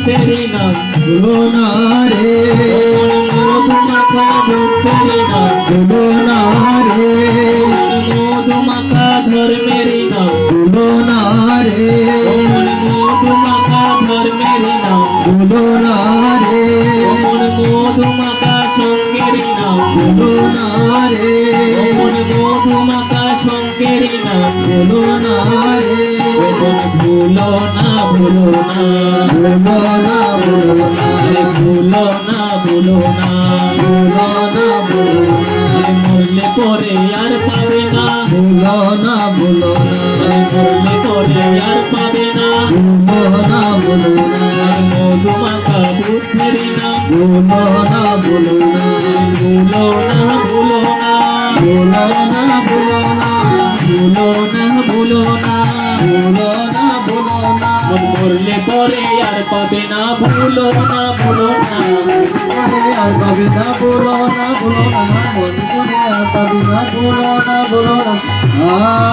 বসেরি নাম ভুলো না রে। মধুমাখা বসেরি নাম ভুলো না রে। মধুমাখা ধর্মেরি নাম ভুলো না রে। মধুমাখা ধর্মেরি নাম ভুলো না রে। মধুমাখা সঙ্গেরি নাম ভুলো না রে। ভুলো না রে। ভুলো না ভুলো না। ভুলো না ভুলো না। ভুলো না ভুলো না। ভুলো না না। মরলে পরে আর পাবে না। ভুলো না ভুলো না। মরলে পরে আর পাবে না। ভুলো না ভুলো না। আর মধুমাখা বুদ্ধের নাম ভুলো না ভুলো না। ভুলো না ভুলো না। ভুলো না ভুলো না। ভুলো না ভুলো না ভুলো না ভুলো না। মরলে পরে আর পাবে না, ভুলো না ভুলো না। আর পাবে না, ভুলো না ভুলো না। মন পরে আর পাবে না, ভুলো না ভুলো না।